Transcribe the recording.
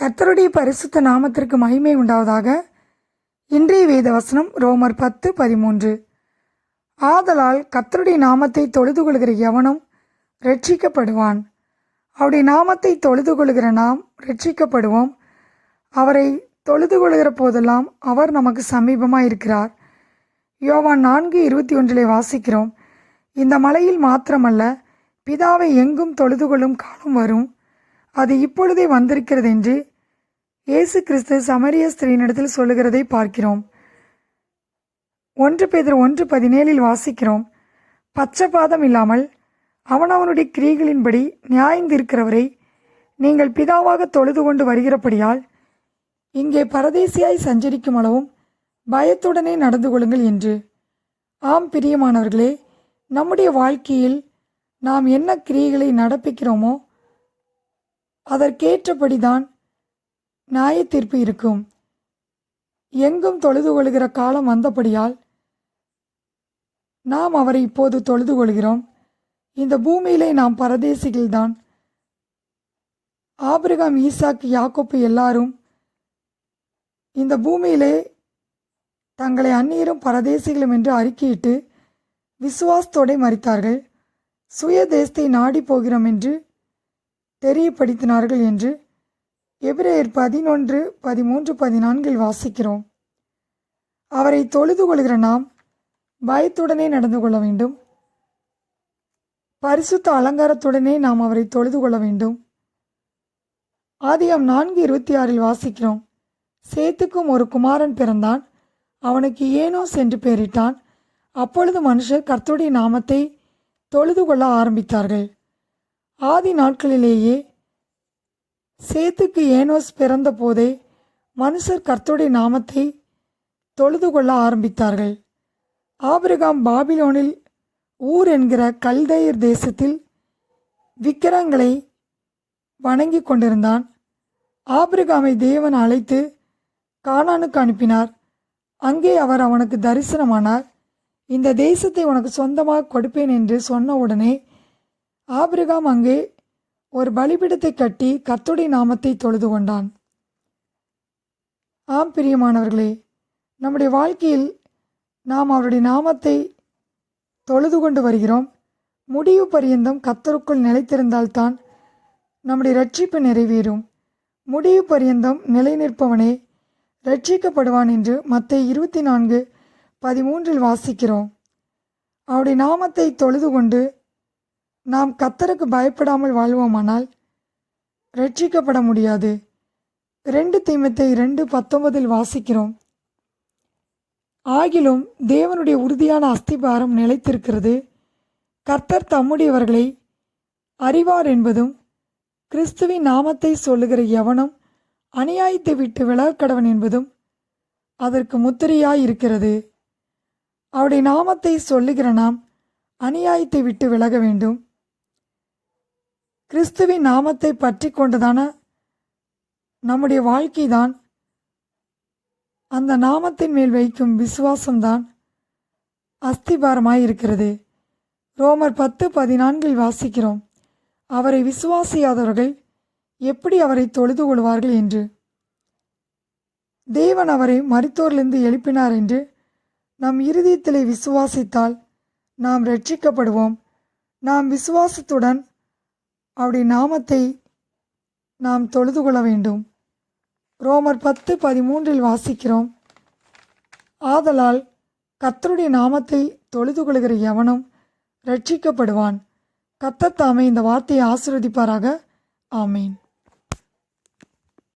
கர்த்தருடைய பரிசுத்த நாமத்திற்கு மகிமை உண்டாவதாக இன்றைய வேத வசனம் ரோமர் பத்து பதிமூன்று. ஆதலால் கர்த்தருடைய நாமத்தை தொழுது கொள்கிற எவனும் ரட்சிக்கப்படுவான் அவருடைய நாமத்தை தொழுது கொள்கிற நாம் ரட்சிக்கப்படுவோம் அவரை தொழுது கொள்கிற போதெல்லாம் அவர் நமக்கு சமீபமாக இருக்கிறார். யோவான் நான்கு இருபத்தி ஒன்றிலே வாசிக்கிறோம். இந்த மலையில் மாத்திரமல்ல பிதாவை எங்கும் தொழுது கொள்ளும் காலம் வரும். அது இப்பொழுதே வந்திருக்கிறது என்று இயேசு கிறிஸ்து சமரிய ஸ்திரீனிடத்தில் சொல்லுகிறதை பார்க்கிறோம். ஒன்று பேதர் ஒன்று பதினேழில் வாசிக்கிறோம். பச்சபாதம் இல்லாமல் அவனவனுடைய கிரிகளின்படி நியாயந்திருக்கிறவரை நீங்கள் பிதாவாக தொழுது கொண்டு வருகிறபடியால் இங்கே பரதேசியாய் சஞ்சரிக்கும் அளவும் பயத்துடனே நடந்து கொள்ளுங்கள் என்று. ஆம் பிரியமானவர்களே நம்முடைய வாழ்க்கையில் நாம் என்ன கிரியைகளை நடப்பிக்கிறோமோ அதற்கேற்றபடிதான் நியாயத்தீர்ப்பு இருக்கும். எங்கும் தொழுது கொள்கிற காலம் வந்தபடியால் நாம் அவரை இப்போது தொழுது கொள்கிறோம். இந்த பூமியிலே நாம் பரதேசிகள்தான். ஆபிரகாம் ஈசாக்கு யாக்கோப்பு எல்லாரும் இந்த பூமியிலே தங்களை அந்நியரும் பரதேசிகளும் என்று அறிக்கையிட்டு விசுவாசத்தோടെ மறித்தார்கள் சுய தேசத்தை நாடி போகிறோம் என்று தெரியப்படுத்தினார்கள் என்று எபிரேயர் பதினொன்று பதிமூன்று பதினான்கில் வாசிக்கிறோம். அவரை தொழுது கொள்கிற நாம் பயத்துடனே நடந்து கொள்ள வேண்டும். பரிசுத்த அலங்காரத்துடனே நாம் அவரை தொழுது கொள்ள வேண்டும். ஆதியம் நான்கு இருபத்தி ஆறில் வாசிக்கிறோம். சேத்துக்கும் ஒரு குமாரன் பிறந்தான். அவனுக்கு ஏனோ சென்று பெயரிட்டான். அப்பொழுது மனுஷர் கர்த்தருடைய நாமத்தை தொழுது கொள்ள ஆரம்பித்தார்கள். ஆதி நாட்களிலேயே சேத்துக்கு ஏனோஸ் பிறந்த போதே மனுஷர் கர்த்தருடைய நாமத்தை தொழுது கொள்ள ஆரம்பித்தார்கள். ஆபிரகாம் பாபிலோனில் ஊர் என்கிற கல்தையர் தேசத்தில் விக்கிரங்களை வணங்கி கொண்டிருந்தான். ஆபிரகாமை தேவன் அழைத்து கானானுக்கு அனுப்பினார். அங்கே அவர் அவனுக்கு தரிசனமானார். இந்த தேசத்தை உனக்கு சொந்தமாக கொடுப்பேன் என்று சொன்ன உடனே ஆபிரகாம் அங்கே ஒரு பலிபீடத்தை கட்டி கத்துடைய நாமத்தை தொழுது கொண்டான். ஆம் பிரியமானவர்களே நம்முடைய வாழ்க்கையில் நாம் அவருடைய நாமத்தை தொழுது கொண்டு வருகிறோம். முடிவு பரியந்தம் கத்தருக்குள் நிலைத்திருந்தால்தான் நம்முடைய ரட்சிப்பு நிறைவேறும். முடிவு பரியந்தம் நிலை நிற்பவனே ரட்சிக்கப்படுவான் என்று மற்ற இருபத்தி நான்கு பதிமூன்றில் வாசிக்கிறோம். அவருடைய நாமத்தை தொழுது கொண்டு நாம் கத்தருக்கு பயப்படாமல் வாழ்வோமானால் ரட்சிக்கப்பட முடியாது. ரெண்டு தீமத்தை ரெண்டு பத்தொன்பதில் வாசிக்கிறோம். ஆகிலும் தேவனுடைய உறுதியான அஸ்திபாரம் நிலைத்திருக்கிறது. கர்த்தர் தம்முடையவர்களை அறிவார் என்பதும் கிறிஸ்துவின் நாமத்தை சொல்லுகிற எவனும் அநியாயத்தை விட்டு விலகக்கடவன் என்பதும் அதற்கு முத்திரையாயிருக்கிறது. அவருடைய நாமத்தை சொல்லுகிற நாம் அநியாயத்தை விட்டு விலக வேண்டும். கிறிஸ்துவின் நாமத்தை பற்றி கொண்டதான நம்முடைய வாழ்க்கை தான் அந்த நாமத்தின் மேல் வைக்கும் விசுவாசம்தான் அஸ்திபாரமாய் இருக்கிறது ரோமர் பத்து பதினான்கில் வாசிக்கிறோம். அவரை விசுவாசியாதவர்கள் எப்படி அவரை தொழுது கொள்வார்கள் என்று? தேவன் அவரை மருத்துவரிலிருந்து எழுப்பினார் என்று நம் இருதயத்திலே விசுவாசித்தால் நாம் ரட்சிக்கப்படுவோம் நாம் விசுவாசத்துடன் அவருடைய நாமத்தை நாம் தொழுது கொள்ள வேண்டும். ரோமர் பத்து பதிமூன்றில் வாசிக்கிறோம். ஆதலால் கத்தருடைய நாமத்தை தொழுது கொள்கிற எவனும் ரட்சிக்கப்படுவான் கத்தத்தாமே இந்த வார்த்தையை ஆசிர்வதிப்பாராக. ஆமீன்.